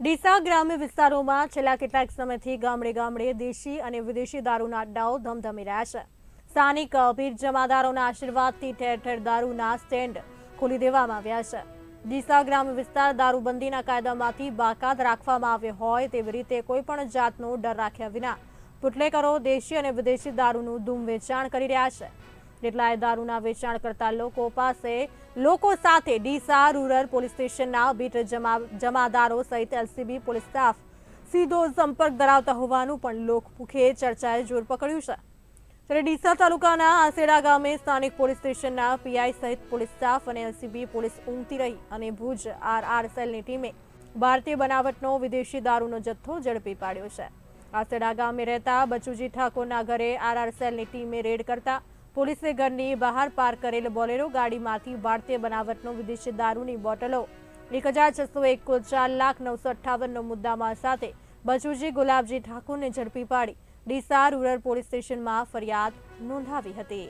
ડીસા ગ્રામ્ય વિસ્તારોમાં છેલ્લા કેટલાક સમયથી ગામડે ગામડે દેશી અને વિદેશી દારૂના અડ્ડાઓ ધમધમી રહ્યા છે. સ્થાનિક ભીડ જમાદારોના આશીર્વાદથી ઠેર ઠેર દારૂના સ્ટેન્ડ ખોલી દેવામાં આવ્યા છે. ડીસા ગ્રામ્ય વિસ્તાર દારૂબંધીના કાયદામાંથી બાકાત રાખવામાં આવ્યો હોય તેવી રીતે કોઈપણ જાતનો ડર રાખ્યા વિના પુટલેકરો દેશી અને વિદેશી દારૂનું ધૂમ વેચાણ કરી રહ્યા છે. કેટલાય દારૂના વેચાણ કરતા લોકો પાસે લોકો સાથે ડીસા, રૂરલ પોલીસ સ્ટેશનના બીટ જમાદારો સહિત એલસીબી પોલીસ સ્ટાફ સીધો સંપર્ક ધરાવતા હોવાનું પણ લોકમુખે ચર્ચાએ જોર પકડ્યું છે. ત્યારે ડીસા તાલુકાના આસેડા ગામે સ્થાનિક પોલીસ સ્ટેશનના પીઆઈ સહિત પોલીસ સ્ટાફ અને એલસીબી પોલીસ ઊંઘતી રહી અને ભુજ આરઆર સેલની ટીમે ભારતીય બનાવટનો વિદેશી દારૂનો જથ્થો ઝડપી પાડ્યો છે. આસેડા ગામે રહેતા બચુજી ઠાકોરના ઘરે આરઆર સેલની ટીમે રેડ કરતા પોલીસે ઘરની બહાર પાર્ક કરેલ બોલેરો ગાડીમાંથી ભારતીય બનાવટનો વિદેશી દારૂની બોટલો, એક હજાર છસો એક કુલ ચાર લાખ નવસો અઠ્ઠાવનનો મુદ્દામાલ સાથે બચુજી ગુલાબજી ઠાકોરને ઝડપી પાડી. ડીસા રૂરલ પોલીસ સ્ટેશનમાં ફરિયાદ નોંધાવી હતી.